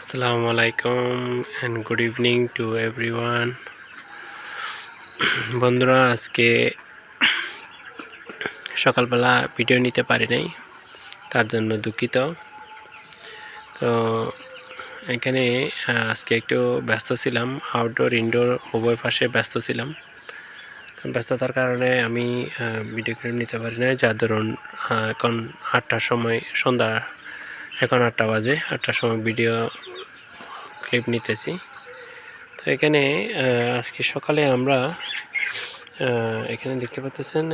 আসসালামু আলাইকুম and good evening to everyone বন্ধুরা, আজকে সকালবেলা ভিডিও নিতে পারি নাই, তার জন্য দুঃখিত। তো এখানে আজকে একটু ব্যস্ত ছিলাম আউটডোর ইনডোর উভয় পাশে ব্যস্ত ছিলাম। ব্যস্ততার কারণে আমি ভিডিও করে নিতে পারি না যার ধরুন এখন আটটার সময় সন্ধ্যা এখন আটটা বাজে, আটটার সময় ভিডিও ক্লিপ নিতেছি। তো এখানে আজকে সকালে আমরা এখানে দেখতে পাচ্ছেন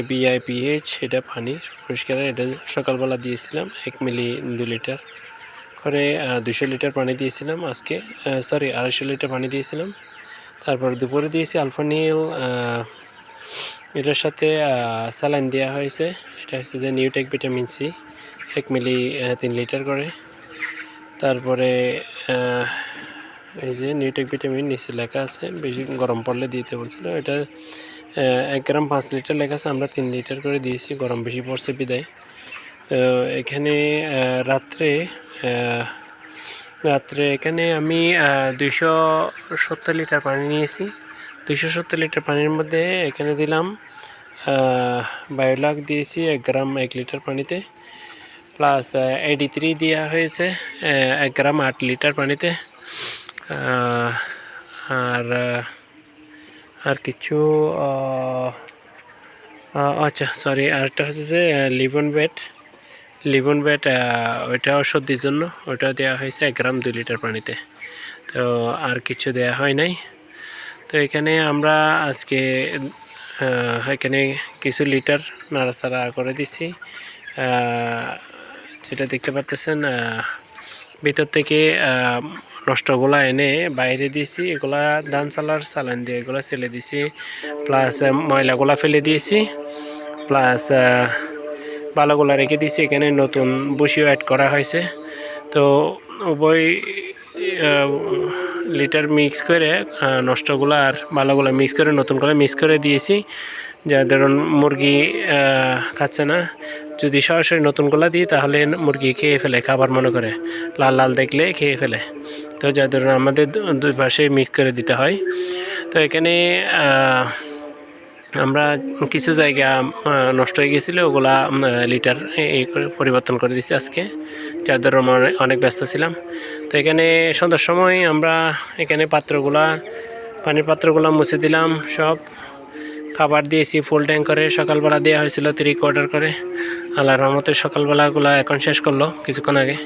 এবিআইপিএইচ এটা পানি পরিষ্কার, এটা সকালবেলা দিয়েছিলাম, এক মিলি দু লিটার করে দুশো লিটার পানি দিয়েছিলাম আজকে সরি আড়াইশো লিটার পানি দিয়েছিলাম। তারপর দুপুরে দিয়েছি আলফানিল এটার সাথে স্যালাইন দেওয়া হয়েছে, এটা হচ্ছে যে নিউটেক ভিটামিন সি। এক মিলি তিন লিটার করে। তারপরে এই যে নিউটেক ভিটামিন নিচে লেখা আছে, বেশি গরম পড়লে দিতে বলছিল। এটা এক গ্রাম পাঁচ লিটার লেখা আছে, আমরা তিন লিটার করে দিয়েছি, গরম বেশি পড়ছে বিদায়। তো এখানে রাত্রে রাত্রে এখানে আমি দুইশো সত্তর লিটার পানি নিয়েছি। দুইশো সত্তর লিটার পানির মধ্যে এখানে দিলাম বায়োলাক দিয়েছি এক গ্রাম এক লিটার পানিতে। প্লাস এইটি থ্রি দেওয়া হয়েছে আহ, এক গ্রাম আট লিটার পানিতে। আর আর কিছু আচ্ছা সরি আরেকটা হচ্ছে যে লিভন বেড লিভন বেড ওইটাও সর্দির জন্য ওইটাও দেওয়া হয়েছে এক গ্রাম দুই লিটার পানিতে। তো আর কিছু দেওয়া হয় নাই। তো এখানে আমরা আজকে এখানে কিছু লিটার নাড়াচাড়া করে দিছি। যেটা দেখতে পাচ্তেছেন ভিতর থেকে নষ্টগুলা এনে বাইরে দিয়েছি, এগুলা ধান চালার চালান দিয়ে এগুলা ছেলে দিয়েছি প্লাস ময়লাগুলা ফেলে দিয়েছি প্লাস বালাগুলা রেখে দিয়েছি, এখানে নতুন বসিও অ্যাড করা হয়েছে। তো উভয় লিটার মিক্স করে নষ্টগুলো আর ভালোগুলো মিক্স করে, নতুন করে মিক্স করে দিয়েছি। যা ধরুন মুরগি খাচ্ছে না, যদি সরাসরি নতুনগুলো দিই, তাহলে মুরগি খেয়ে ফেলে, খাবার মনে করে। লাল লাল দেখলে খেয়ে ফেলে। তো যা ধরুন আমাদের দুই পাশে মিক্স করে দিতে হয়। তো এখানে আমরা কিছু জায়গা নষ্ট হয়ে গেছিল, ওগুলা লিটার এই করে পরিবর্তন করে দিছি আজকে। যার অনেক- অনেক ব্যস্ত ছিলাম। তো এখানে সন্ধ্যার সময় আমরা এখানে পাত্রগুলা, পানির পাত্রগুলো মুছে দিলাম, সব। খাবার দিয়েছি ফুল ট্যাঙ্ক করে। সকালবেলা দেওয়া হয়েছিল থ্রি কোয়ার্টার করে। আল্লাহ রহমতে সকালবেলাগুলো এখন শেষ করল কিছুক্ষণ আগে।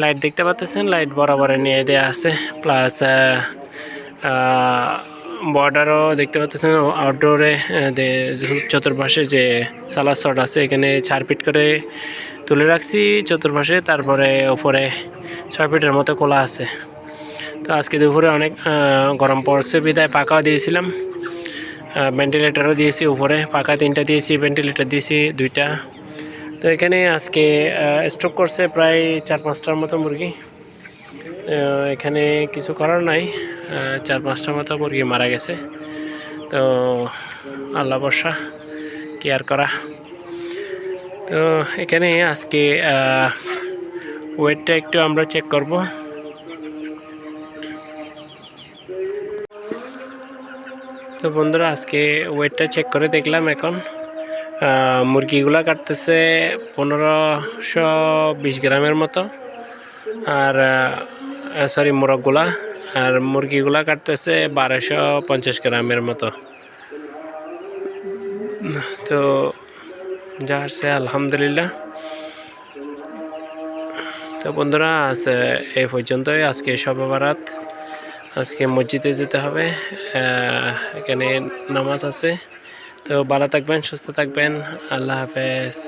লাইট দেখতে পাচ্ছেন লাইট বরাবরে নিয়ে দেওয়া আছে। প্লাস বর্ডারও দেখতে পাচ্ছেন আউটডোরে চতুর্পাশে যে সালাদ শট আছে, এখানে চার ফিট করে তুলে রাখছি চতুর্পাশে। তারপরে ওপরে ছয় ফিটের মতো খোলা আছে। তো আজকে দুপুরে অনেক গরম পড়ছে, বিদায় পাকাও দিয়েছিলাম। ভেন্টিলেটারও দিয়েছি উপরে, পাকা তিনটা দিয়েছি ভেন্টিলেটার দিয়েছি, দুইটা। তো এখানে আজকে স্ট্রোক করছে প্রায় চার পাঁচটার মতো মুরগি। এখানে কিছু করার নাই চার পাঁচটার মতো মুরগি মারা গেছে। তো আল্লাহ বর্ষা কেয়ার করা। তো এখানে আজকে ওয়েটটা একটু আমরা চেক করব। তো বন্ধুরা, আজকে ওয়েটটা চেক করে দেখলাম এখন। মুরগিগুলা কাটতেছে পনেরোশো বিশ গ্রামের মতো। আর সরি মোরগগুলা। আর মুরগিগুলা কাটতেছে বারোশো পঞ্চাশ গ্রামের মতো। তো, যা আসছে আলহামদুলিল্লাহ। তো বন্ধুরা আছে এই পর্যন্তই। আজকে সবে আজকে মসজিদে যেতে হবে এখানে নামাজ আছে। তো ভালো থাকবেন সুস্থ থাকবেন। আল্লাহ হাফেজ।